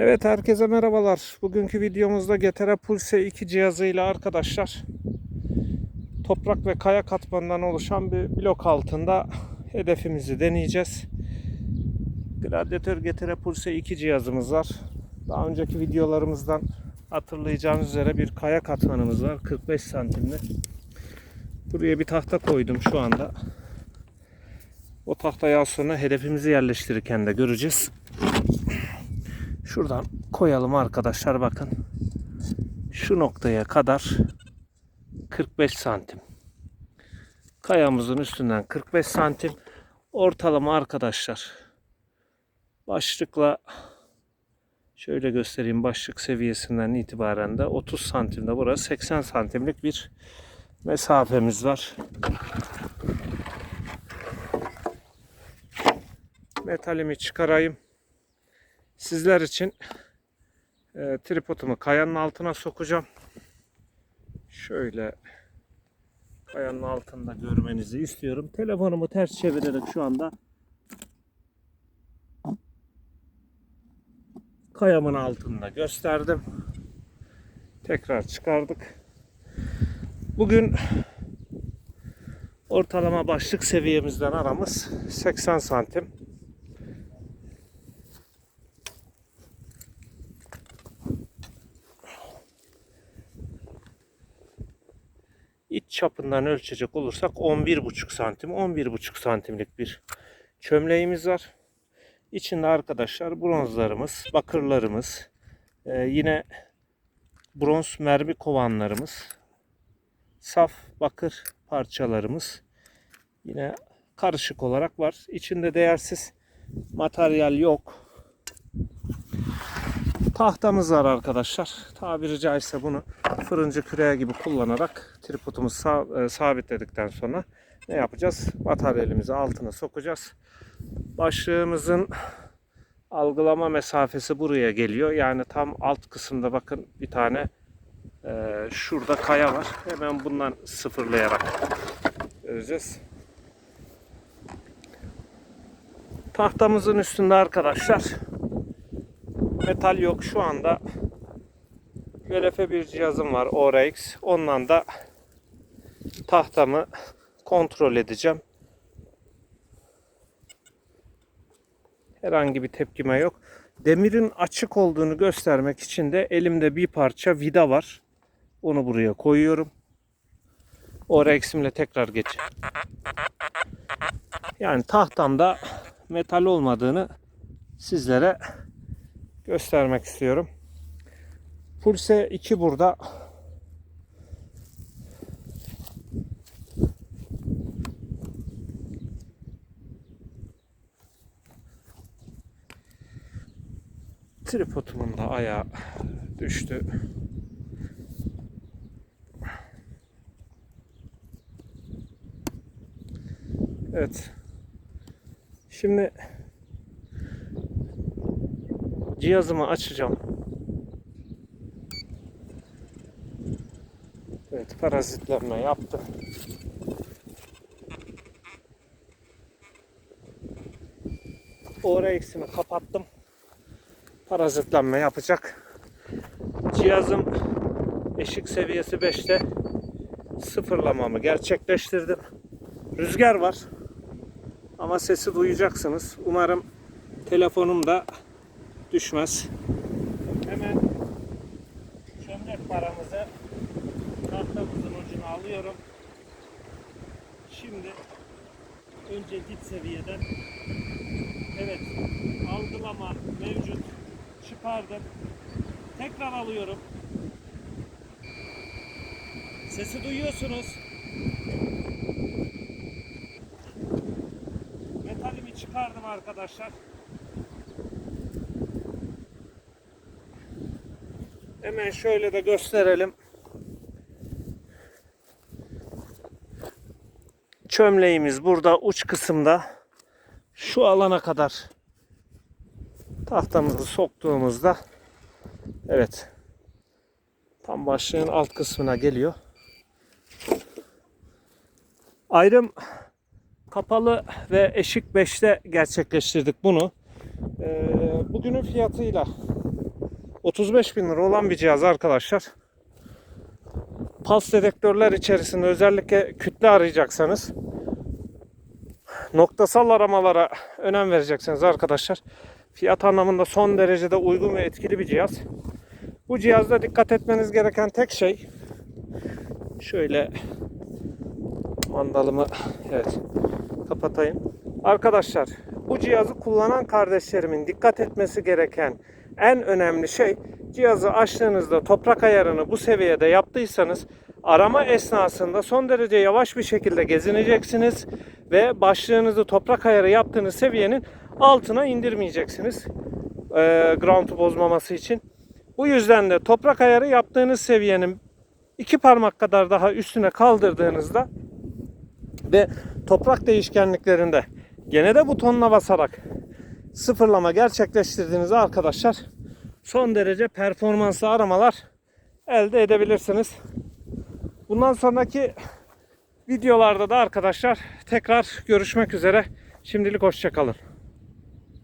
Evet herkese merhabalar. Bugünkü videomuzda GTR Pulse 2 cihazıyla arkadaşlar toprak ve kaya katmanından oluşan bir blok altında hedefimizi deneyeceğiz. Gladiator GTR Pulse 2 cihazımız var. Daha önceki videolarımızdan hatırlayacağınız üzere bir kaya katmanımız var 45 santimlik. Buraya bir tahta koydum şu anda. O tahtayı az sonra hedefimizi yerleştirirken de göreceğiz. Şuradan koyalım arkadaşlar bakın. Şu noktaya kadar 45 santim. Kayamızın üstünden 45 santim. Ortalama arkadaşlar. Başlıkla şöyle göstereyim başlık seviyesinden itibaren de 30 santimde burası 80 santimlik bir mesafemiz var. Metalimi çıkarayım sizler için e, tripodumu kayanın altına sokacağım. Şöyle kayanın altında görmenizi istiyorum. Telefonumu ters çevirerek şu anda kayamın altında gösterdim. Tekrar çıkardık. Bugün ortalama başlık seviyemizden aramız 80 santim. İç çapından ölçecek olursak 11,5 santim, 11,5 santimlik bir çömleğimiz var. İçinde arkadaşlar bronzlarımız, bakırlarımız, e, yine bronz mermi kovanlarımız, saf bakır parçalarımız yine karışık olarak var. İçinde değersiz materyal yok. Tahtamız var arkadaşlar. Tabiri caizse bunu fırıncı küreği gibi kullanarak tripodumuzu e, sabitledikten sonra ne yapacağız? Materyalimizi altına sokacağız. Başlığımızın algılama mesafesi buraya geliyor. Yani tam alt kısımda bakın bir tane e, şurada kaya var. Hemen bundan sıfırlayarak göreceğiz. Tahtamızın üstünde arkadaşlar metal yok şu anda. Gölefe bir cihazım var ORX. Ondan da tahtamı kontrol edeceğim. Herhangi bir tepkime yok. Demirin açık olduğunu göstermek için de elimde bir parça vida var. Onu buraya koyuyorum. ORX'imle tekrar geç. Yani tahtamda metal olmadığını sizlere göstermek istiyorum. Pulse 2 burada. Tripodumun da ayağı düştü. Evet. Şimdi cihazımı açacağım. Evet parazitlenme yaptı. ORX'imi kapattım. Parazitlenme yapacak. Cihazım eşik seviyesi 5'te sıfırlamamı gerçekleştirdim. Rüzgar var. Ama sesi duyacaksınız. Umarım telefonum da düşmez. Hemen çömlek paramızı tahtamızın ucuna alıyorum. Şimdi önce dip seviyeden evet algılama mevcut çıkardım. Tekrar alıyorum. Sesi duyuyorsunuz. Metalimi çıkardım arkadaşlar. Hemen şöyle de gösterelim. Çömleğimiz burada uç kısımda şu alana kadar tahtamızı soktuğumuzda evet tam başlığın alt kısmına geliyor. Ayrım kapalı ve eşik 5'te gerçekleştirdik bunu. Ee, bugünün fiyatıyla 35 bin lira olan bir cihaz arkadaşlar. Pulse dedektörler içerisinde özellikle kütle arayacaksanız noktasal aramalara önem vereceksiniz arkadaşlar. Fiyat anlamında son derecede uygun ve etkili bir cihaz. Bu cihazda dikkat etmeniz gereken tek şey şöyle mandalımı evet kapatayım. Arkadaşlar bu cihazı kullanan kardeşlerimin dikkat etmesi gereken en önemli şey cihazı açtığınızda toprak ayarını bu seviyede yaptıysanız arama esnasında son derece yavaş bir şekilde gezineceksiniz ve başlığınızı toprak ayarı yaptığınız seviyenin altına indirmeyeceksiniz. Ee, ground'u bozmaması için. Bu yüzden de toprak ayarı yaptığınız seviyenin iki parmak kadar daha üstüne kaldırdığınızda ve toprak değişkenliklerinde gene de butonuna basarak sıfırlama gerçekleştirdiğinizde arkadaşlar son derece performanslı aramalar elde edebilirsiniz. Bundan sonraki videolarda da arkadaşlar tekrar görüşmek üzere. Şimdilik hoşçakalın.